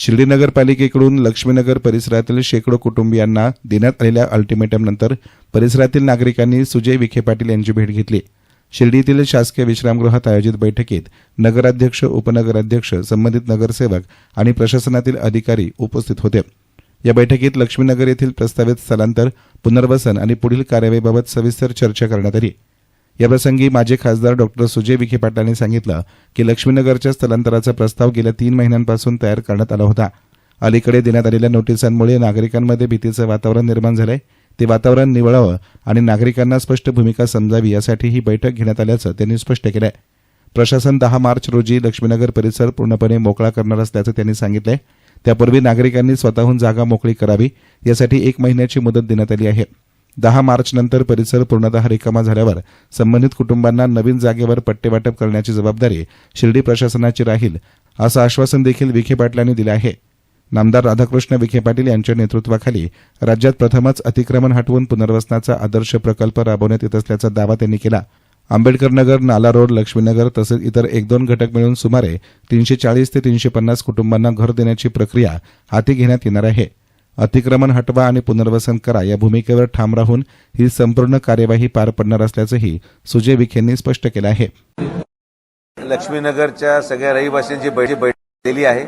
शिर्डी नगरपालिकेकडून लक्ष्मीनगर परिसरातील शेकडो कुटुंबियांना देण्यात आलेल्या अल्टिमेटमनंतर परिसरातील नागरिकांनी सुजय विखे पाटील यांची भेट घेतली. शिर्डीतील शासकीय विश्रामगृहात आयोजित बैठकीत नगराध्यक्ष उपनगराध्यक्ष संबंधित नगरसेवक आणि प्रशासनातील अधिकारी उपस्थित होते. या बैठकीत लक्ष्मीनगर येथील प्रस्तावित स्थलांतर पुनर्वसन आणि पुढील कार्यवाहीबाबत सविस्तर चर्चा करण्यात आली. याप्रसंगी माजी खासदार डॉक्टर सुजय विखे पाटलांनी सांगितलं की लक्ष्मीनगरच्या स्थलांतराचा प्रस्ताव गेल्या तीन महिन्यांपासून तयार करण्यात आला होता. अलीकडे देण्यात आलेल्या नोटिसांमुळे नागरिकांमध्ये भीतीचं वातावरण निर्माण झालंय. ते वातावरण निवळावं आणि नागरिकांना स्पष्ट भूमिका समजावी यासाठी ही बैठक घेण्यात आल्याचं त्यांनी स्पष्ट केलंय. प्रशासन दहा मार्च रोजी लक्ष्मीनगर परिसर पूर्णपणे मोकळा करणार असल्याचं त्यांनी सांगितलंय. त्यापूर्वी नागरिकांनी स्वतःहून जागा मोकळी करावी यासाठी एक महिन्याची मुदत देण्यात आली आहे. दहा मार्च नंतर परिसर पूर्णतः रिकामा झाल्यावर संबंधित कुटुंबांना नवीन जागेवर पट्टेवाटप करण्याची जबाबदारी शिर्डी प्रशासनाची राहील असं आश्वासन देखील विखे पाटलांनी दिलं आहे. नामदार राधाकृष्ण विखे पाटील यांच्या नेतृत्वाखाली राज्यात प्रथमच अतिक्रमण हटवून पुनर्वसनाचा आदर्श प्रकल्प राबवण्यात येत असल्याचा दावा त्यांनी केला. आंबेडकर नगर नाला रोड लक्ष्मीनगर तसेच इतर एक दोन घटक मिळून सुमारे तीनशे चाळीस ते तीनशे पन्नास कुटुंबांना घर देण्याची प्रक्रिया हाती घेण्यात येणार आहे. अतिक्रमण हटवा आणि पुनर्वसन करा. या भूमिकेवर ठाम राहून ही संपूर्ण कार्यवाही पार पडणार असल्याचंही सुजय विखेंनी स्पष्ट केलं आहे. लक्ष्मीनगरच्या सगळ्या रहिवाशांची बैठक बैठक दिली आहे.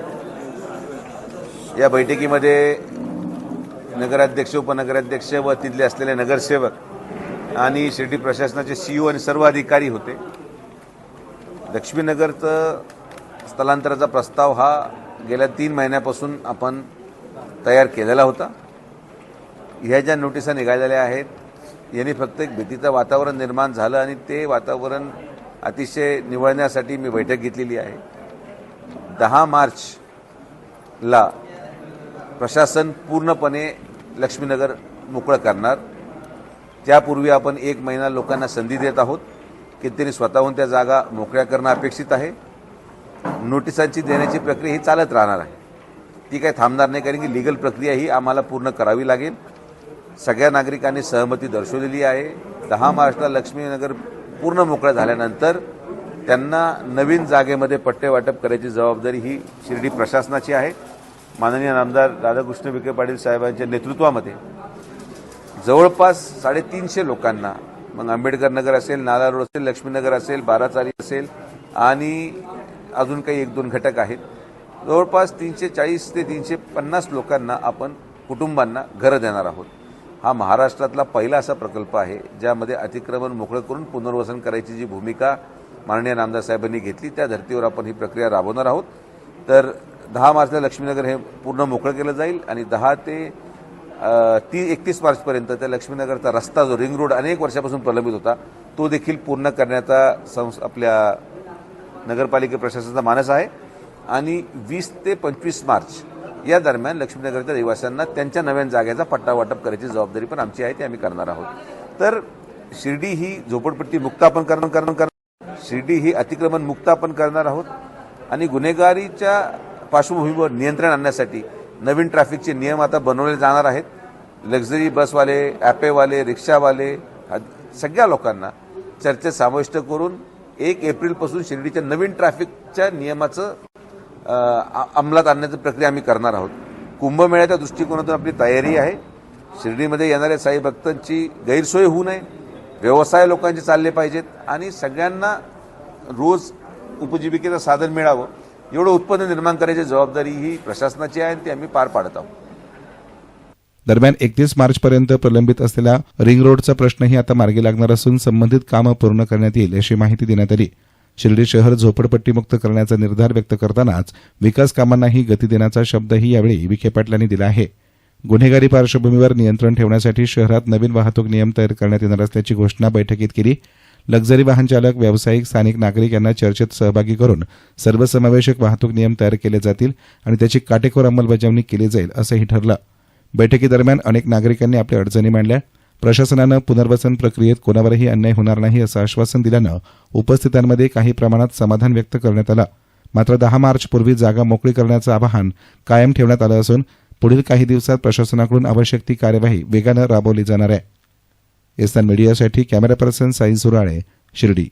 या बैठकीमध्ये नगराध्यक्ष उपनगराध्यक्ष व तिथले असलेले नगरसेवक आणि शिर्डी प्रशासनाचे सीईओ आणि सर्व अधिकारी होते. लक्ष्मीनगरचं स्थलांतराचा प्रस्ताव हा गेल्या तीन महिन्यापासून आपण तयार केलेला होता. ह्या ज्या नोटिसा निघालेल्या आहेत यांनी फक्त एक भीतीचं वातावरण निर्माण झालं आणि ते वातावरण अतिशय निवळण्यासाठी मी बैठक घेतलेली आहे. दहा मार्चला प्रशासन पूर्णपणे लक्ष्मीनगर मोकळं करणार. त्यापूर्वी आपण एक महिना लोकांना संधी देत आहोत की त्यांनी स्वतःहून त्या जागा मोकळ्या करणं अपेक्षित आहे. नोटिसांची देण्याची प्रक्रिया ही चालत राहणार आहे. ती काही थांबणार नाही कारण की लिगल प्रक्रिया ही आम्हाला पूर्ण करावी लागेल. सगळ्या नागरिकांनी सहमती दर्शवलेली आहे. दहा मार्चला लक्ष्मीनगर पूर्ण मोकळा झाल्यानंतर त्यांना नवीन जागेमध्ये पट्टे वाटप करायची जबाबदारी ही शिर्डी प्रशासनाची आहे. माननीय आमदार राधाकृष्ण विखे पाटील साहेबांच्या नेतृत्वामध्ये जवळपास साडेतीनशे लोकांना मग आंबेडकर नगर असेल नाला रोड असेल लक्ष्मीनगर असेल बाराचारी असेल आणि अजून काही एक दोन घटक आहेत. जवळपास तीनशे चाळीस ते तीनशे पन्नास लोकांना आपण कुटुंबांना घरं देणार आहोत. हा महाराष्ट्रातला पहिला असा प्रकल्प आहे ज्यामध्ये अतिक्रमण मोकळं करून पुनर्वसन करायची जी भूमिका माननीय नामदार साहेबांनी घेतली त्या धर्तीवर आपण ही प्रक्रिया राबवणार आहोत. तर दहा मार्चला लक्ष्मीनगर हे पूर्ण मोकळं केलं जाईल आणि दहा ते ती एकतीस मार्चपर्यंत त्या लक्ष्मीनगरचा रस्ता जो रिंग रोड अनेक वर्षापासून प्रलंबित होता तो देखील पूर्ण करण्याचा संस आपल्या नगरपालिका प्रशासनाचा मानस आहे. आणि वीस ते पंचवीस मार्च या दरम्यान लक्ष्मीनगरच्या रहिवाशांना त्यांच्या नव्या जागेचा पट्टा वाटप करायची जबाबदारी पण आमची आहे ती आम्ही करणार आहोत. तर शिर्डी ही झोपडपट्टी मुक्त आपण करणं करणार शिर्डी ही अतिक्रमण मुक्त आपण करणार आहोत. आणि गुन्हेगारीच्या पार्श्वभूमीवर नियंत्रण आणण्यासाठी नवीन ट्रॅफिकचे नियम आता बनवले जाणार आहेत. लक्झरी बसवाले ॲपेवाले रिक्षावाले सगळ्या लोकांना चर्चेत समाविष्ट करून एक एप्रिलपासून शिर्डीच्या नवीन ट्रॅफिकच्या नियमाचं अंमलात आणण्याची प्रक्रिया आम्ही करणार आहोत. कुंभमेळ्याच्या दृष्टिकोनातून आपली तयारी आहे. शिर्डीमध्ये येणाऱ्या साई भक्तांची गैरसोय होऊ नये. व्यवसाय लोकांचे चालले पाहिजेत आणि सगळ्यांना रोज उपजीविकेचं साधन मिळावं. एवढं उत्पन्न निर्माण करायची जबाबदारी ही प्रशासनाची आहे आणि ती आम्ही पार पाडत आहोत. दरम्यान एकतीस मार्चपर्यंत प्रलंबित असलेला रिंग रोडचा प्रश्नही आता मार्गी लागणार असून संबंधित कामं पूर्ण करण्यात येईल अशी माहिती देण्यात आली. शिर्डी शहर झोपडपट्टीमुक्त करण्याचा निर्धार व्यक्त करतानाच विकास कामांनाही गती देण्याचा शब्दही यावेळी विखे पाटलांनी दिला आहे. गुन्हेगारी पार्श्वभूमीवर नियंत्रण ठेवण्यासाठी शहरात नवीन वाहतूक नियम तयार करण्यात येणार असल्याची घोषणा बैठकीत केली. लक्झरी वाहन चालक व्यावसायिक स्थानिक नागरिक यांना चर्चेत सहभागी करून सर्वसमावेशक वाहतूक नियम तयार केले जातील आणि त्याची काटेकोर अंमलबजावणी केली जाईल असंही ठरलं. बैठकीदरम्यान अनेक नागरिकांनी आपल्या अडचणी मांडल्या. प्रशासनानं पुनर्वसन प्रक्रियेत कोणावरही अन्याय होणार नाही असं आश्वासन दिल्यानं उपस्थितांमध्ये काही प्रमाणात समाधान व्यक्त करण्यात आलं. मात्र दहा मार्चपूर्वी जागा मोकळी करण्याचं आवाहन कायम ठेवण्यात आलं असून पुढील काही दिवसात प्रशासनाकडून आवश्यक ती कार्यवाही वेगानं राबवली जाणार आहे. एसन मीडियासाठी कॅमेरा पर्सन साई झुराळे शिर्डी.